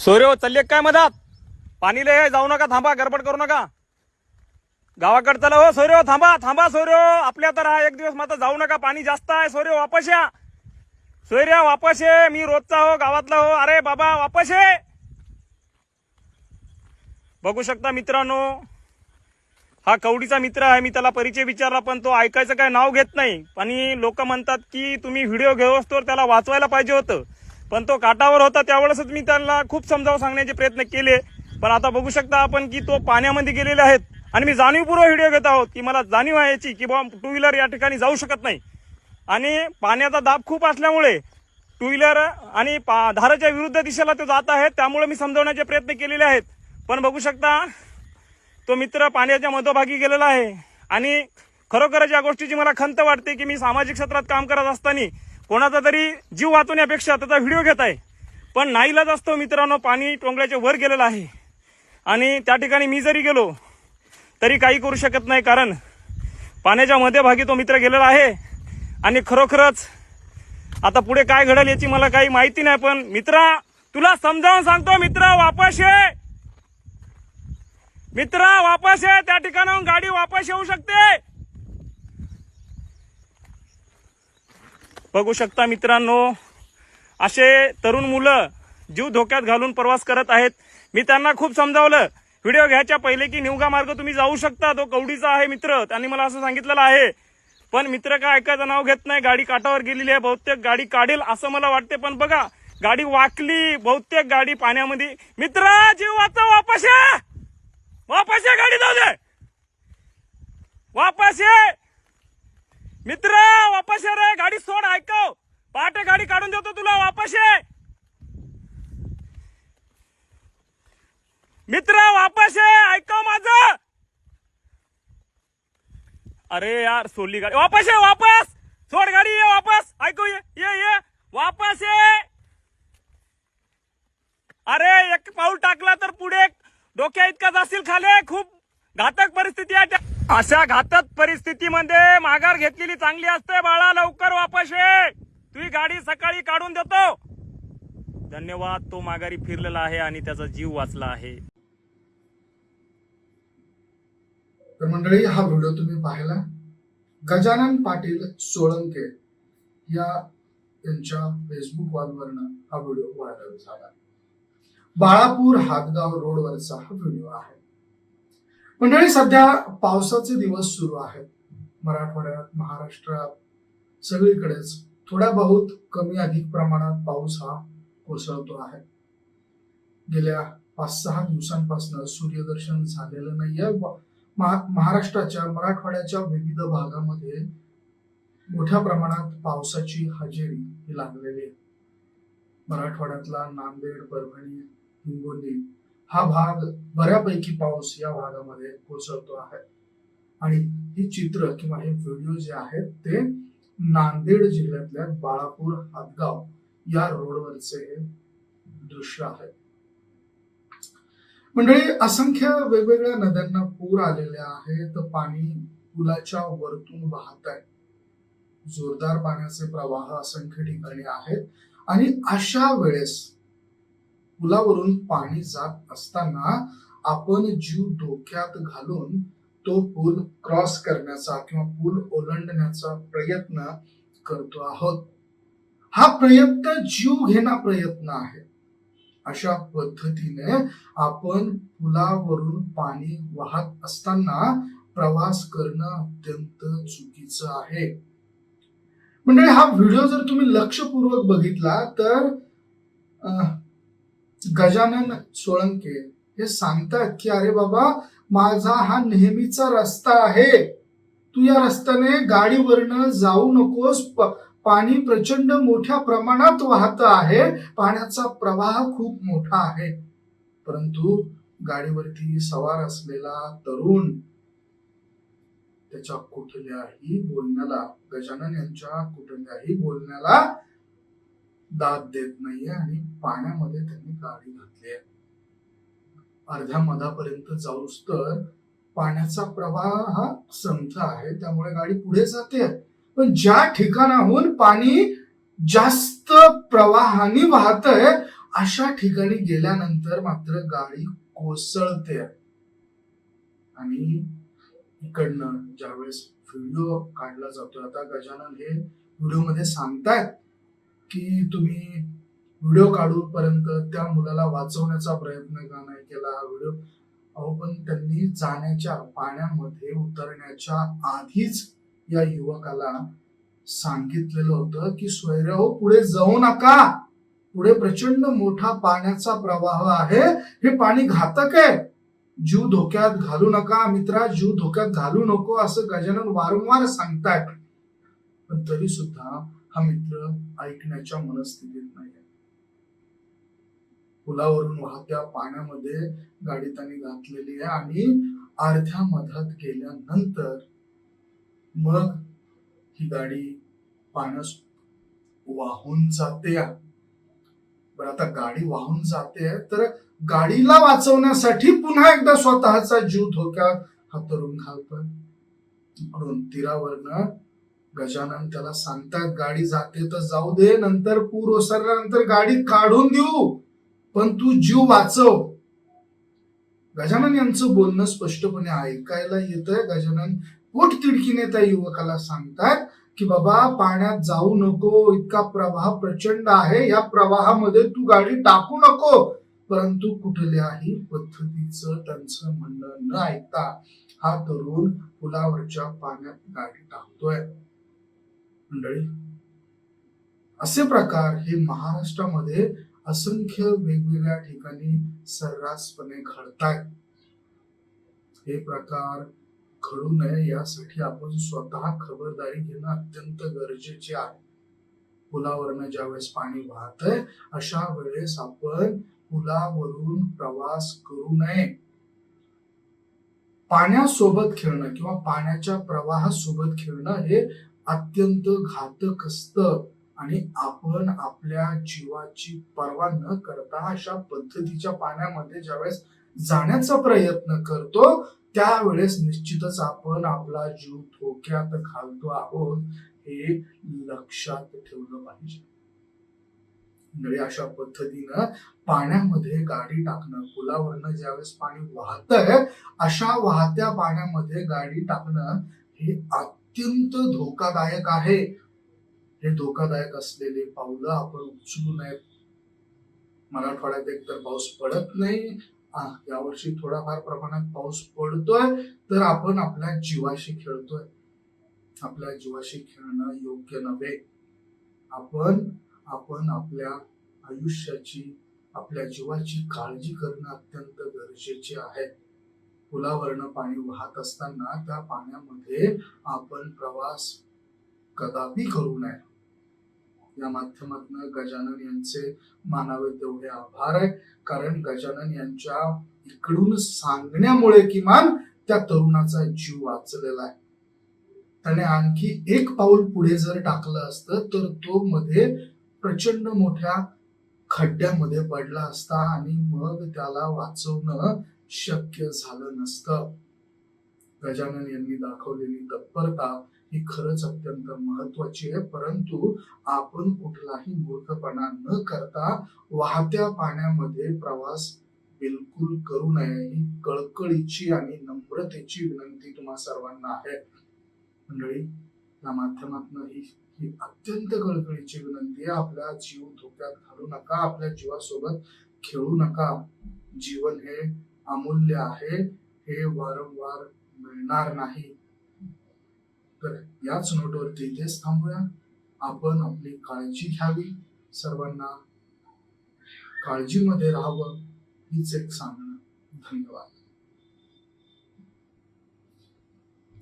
सोयरे हो, चालले काय मधात? पाणी लय आहे, जाऊ नका थांबा गडबड करू नका. गावाकडे चला हो सोयरे हो, थांबा थांबा सोयरे हो. आपल्या तर हा एक दिवस मात्र जाऊ नका पाणी जास्त आहे सोयरे वापस या. सोयऱ्या वापस ये. मी रोजचा हो गावातला हो. अरे बाबा वापस ये. बघू शकता मित्रांनो हा कवडीचा मित्र आहे मी त्याला परिचय विचारला पण तो ऐकायचं काय नाव घेत नाही. आणि लोक म्हणतात की तुम्ही व्हिडिओ घेऊ असतो त्याला वाचवायला पाहिजे होतं. पण तो काटावर होता त्यावेळेसच मी त्यांना खूप समजावून सांगण्याचे प्रयत्न केले. पण आता बघू शकता आपण की तो पाण्यामध्ये गेलेले आहेत. आणि मी जाणीवपूर्वक व्हिडिओ घेत आहोत की मला जाणीव आहे याची की बाबा टू व्हीलर या ठिकाणी जाऊ शकत नाही. आणि पाण्याचा दाब खूप असल्यामुळे टू व्हीलर आणि पा- धाराच्या विरुद्ध दिशेला तो जात आहे त्यामुळे मी समजवण्याचे प्रयत्न केलेले आहेत. पण बघू शकता तो मित्र पाण्याच्या मधोभागी गेलेला आहे. आणि खरोखरच या गोष्टीची मला खंत वाटते की मी सामाजिक क्षेत्रात काम करत असताना कोणाचा तरी जीव वाचवण्यापेक्षा त्याचा व्हिडिओ घेत आहे. पण नाईलाच असतो मित्रांनो पाणी टोंगळ्याच्या वर गेलेलं आहे. आणि त्या ठिकाणी मी जरी गेलो तरी काही करू शकत नाही कारण पाण्याच्या मध्यभागी तो मित्र गेलेला आहे. आणि खरोखरच आता पुढे काय घडेल याची मला काही माहिती नाही पण मित्रा तुला समजावून सांगतो मित्र वापस ये! मित्रा वापस ये! त्या ठिकाणाहून गाडी वापस येऊ शकते! बघू शकता मित्रांनो असे तरुण मुलं जीव धोक्यात घालून प्रवास करत आहेत. मी त्यांना खूप समजावलं व्हिडिओ घ्यायच्या पहिले की निवगा मार्ग तुम्ही जाऊ शकता. तो कवडीचा आहे मित्र. त्यांनी मला असं सांगितलेलं आहे. पण मित्र काय ऐकायचं नाव घेत नाही. गाडी काठावर गेलेली आहे. बहुतेक गाडी काढेल असं मला वाटते. पण बघा गाडी वाकली. बहुतेक गाडी पाण्यामध्ये मित्र जीव वाचा वापस या. वापस या गाडी जाऊ दे. वापस ये. मित्र वापस ये रे. गाडी सोड ऐकव. पहाटे गाडी काढून देतो तुला वापस ये. मित्र वापस ये. ऐकव माझं. अरे यार सोडली गाडी. वापस ये वापस. सोड गाडी ये वापस. ऐकू ये ये ये. वापस ये. अरे एक पाऊल टाकला तर पुढे डोक्या इतका जाशील खाले. खूप घातक परिस्थिती आहे अशा घातक परिस्थितीमध्ये माघार घेतलेली चांगली असते. बाळा लवकर वापस ये. तुझी गाडी सकाळी काढून देतो. धन्यवाद. तो माघारी फिरलेला आहे आणि त्याचा जीव वाचला आहे. तर मंडळी हा व्हिडिओ तुम्ही पाहिला. गजानन पाटील सोळंके या यांच्या फेसबुक वरनं हा व्हिडिओ व्हायरल झाला. बाळापूर हातगाव रोडवरचा हा व्हिडिओ आहे. मंडळी सध्या पावसाचे दिवस सुरू आहेत. मराठवाड्यात महाराष्ट्रात सगळीकडेच थोड्या बहुत कमी अधिक प्रमाणात पाऊस हा कोसळतो आहे. गेल्या पाच सहा दिवसांपासून सूर्यदर्शन झालेलं नाहीये. महाराष्ट्राच्या मराठवाड्याच्या विविध भागामध्ये मोठ्या प्रमाणात पावसाची हजेरी ही लागलेली आहे. मराठवाड्यातला नांदेड परभणी हिंगोली हा भाग बऱ्यापैकी पाऊस या भागामध्ये कोसळतो आहे. आणि हे चित्र किंवा हे व्हिडिओ जे आहेत ते नांदेड जिल्ह्यातल्या बाळापूर हातगाव या रोडवरचे हे दृश्य आहे. मंडळी असंख्य वेगवेगळ्या नद्यांना पूर आलेले आहेत. पाणी पुलाच्या वरतून वाहत आहे. जोरदार पाण्याचे प्रवाह असंख्य ठिकाणी आहेत. आणि अशा वेळेस पुलावरून पाणी जात असताना आपण जीव धोक्यात घालून तो पूल क्रॉस करण्याचा किंवा पूल ओलांडण्याचा प्रयत्न करतो आहोत. हा प्रयत्न जीव घेणा प्रयत्न आहे. अशा पद्धतीने आपण पुलावरून पाणी वाहत असताना प्रवास करणं अत्यंत चुकीचं आहे. म्हणजे हा व्हिडिओ जर तुम्ही लक्षपूर्वक बघितला तर गजानन सोळंके हे सांगतात की अरे बाबा माझा हा नेहमीचा रस्ता आहे. तू या रस्त्याने गाडीवरनं जाऊ नकोस. पाणी प्रचंड मोठ्या प्रमाणात वाहत आहे. पाण्याचा प्रवाह खूप मोठा आहे. परंतु गाडीवरती सवार असलेला तरुण त्याच्या कुठल्याही बोलण्याला गजानन यांच्या कुठल्याही बोलण्याला दाद देत नाहीये आणि पाण्यामध्ये त्यांनी गाडी घातली आहे अर्ध्या मधापर्यंत जाऊस तर पाण्याचा प्रवाह हा संथ आहे त्यामुळे गाडी पुढे जाते. पण ज्या ठिकाणाहून पाणी जास्त प्रवाहाने वाहतंय अशा ठिकाणी गेल्यानंतर मात्र गाडी कोसळते. आणि इकडनं ज्यावेळेस व्हिडिओ काढला जातो आता गजानन हे व्हिडिओमध्ये सांगतायत की तुम्ही व्हिडिओ काढूपर्यंत त्या मुलाला वाचवण्याचा प्रयत्न का नाही केला हा व्हिडिओ? अहो पण त्यांनी जाण्याच्या पाण्यामध्ये उतरण्याच्या आधीच या युवकाला सांगितलेलं होतं की सोयऱ्याहो पुढे जाऊ नका. पुढे प्रचंड मोठा पाण्याचा प्रवाह आहे. हे पाणी घातक आहे. जीव धोक्यात घालू नका. मित्रा जीव धोक्यात घालू नको असं गजानन वारंवार सांगतायत. पण तरी सुद्धा हा मित्र ऐकण्याच्या मनस्थितीत नाही पुलावरून वाहत्या पाण्यामध्ये गाडी त्यांनी घातलेली आहे आणि अर्ध्या मधात गेल्यानंतर मग ही गाडी पाण्यास वाहून जाते. बरं आता गाडी वाहून जाते तर गाडीला वाचवण्यासाठी पुन्हा एकदा स्वतःचा जीव धोक्यात हा तरुण घालतोय. म्हणून तीरावरनं गजानन त्याला सांगतात गाडी जाते तर जाऊ दे नंतर पूर ओसरल्यानंतर गाडी काढून देऊ पण तू जीव वाचव. गजानन यांचं बोलणं स्पष्टपणे ऐकायला येतंय. गजानन पोट तिडकीने त्या युवकाला सांगतात की बाबा पाण्यात जाऊ नको इतका प्रवाह प्रचंड आहे या प्रवाहामध्ये तू गाडी टाकू नको. परंतु कुठल्याही पद्धतीचं त्यांचं म्हणणं न ऐकता हा तरुण पुलावरच्या पाण्यात गाडी टाकतोय. मंडळी असे प्रकार हे महाराष्ट्रामध्ये असंख्य वेगवेगळ्या ठिकाणी सर्रासपणे घडतायत. हे प्रकार घडू नये यासाठी आपण स्वतः खबरदारी घेणं अत्यंत गरजेचे आहे. पुलावरनं ज्यावेळेस पाणी वाहतय अशा वेळेस आपण पुलावरून प्रवास करू नये. पाण्यासोबत खेळणं किंवा पाण्याच्या प्रवाहासोबत खेळणं हे अत्यंत घातक असतं आणि आपण आपल्या जीवाची पर्वा न करता अशा पद्धतीच्या पाण्यामध्ये ज्यावेळेस जाण्याचा प्रयत्न करतो त्यावेळेस निश्चितच आपण आपला जीव धोक्यात घालतो आहोत हे लक्षात ठेवलं पाहिजे. म्हणजे अशा पद्धतीनं पाण्यामध्ये गाडी टाकणं पुलावरनं ज्यावेळेस पाणी वाहतंय अशा वाहत्या पाण्यामध्ये गाडी टाकणं हे अत्यंत धोकादायक आहे. हे धोकादायक असलेले पावलं आपण उचलू नयेत मराठवाड्यात एकतर पाऊस पडत नाही. यावर्षी थोडाफार प्रमाणात पाऊस पडतोय. तर आपण आपल्या जीवाशी खेळतोय. आपल्या जीवाशी खेळणं योग्य नव्हे. आपण आपण आपल्या आयुष्याची आपल्या जीवाची काळजी करणं अत्यंत गरजेचे आहे. पुलावरनं पाणी वाहत असताना त्या पाण्यामध्ये आपण प्रवास कदापि करू नये. या माध्यमातून गजानन यांचे मानावे तेवढे आभार आहे. कारण गजानन यांच्या इकडून सांगण्यामुळे किमान त्या तरुणाचा जीव वाचलेला आहे. त्याने आणखी एक पाऊल पुढे जर टाकलं असतं तर तो मध्ये प्रचंड मोठ्या खड्ड्यामध्ये पडला असता आणि मग त्याला वाचवणं शक्य झालं नसतं. गजानन यांनी दाखवलेली तत्परता ही खरंच अत्यंत महत्वाची आहे. परंतु आपण कुठलाही मूर्खपणा न करता वाहत्या पाण्यामध्ये प्रवास बिलकुल करू नये ही कळकळीची आणि नम्रतेची विनंती तुम्हा सर्वांना आहे. मंडळी या माध्यमातून ही ही अत्यंत कळकळीची विनंती आहे. आपला जीव धोक्यात घालू नका. आपल्या जीवासोबत खेळू नका. जीवन हे अमूल्य आहे हे वारंवार मिळणार नाही. तर याच नोटवरती इथेच थांबूया. आपण आपली काळजी घ्यावी. सर्वांना काळजीमध्ये राहावं हीच एक सांगणं. धन्यवाद.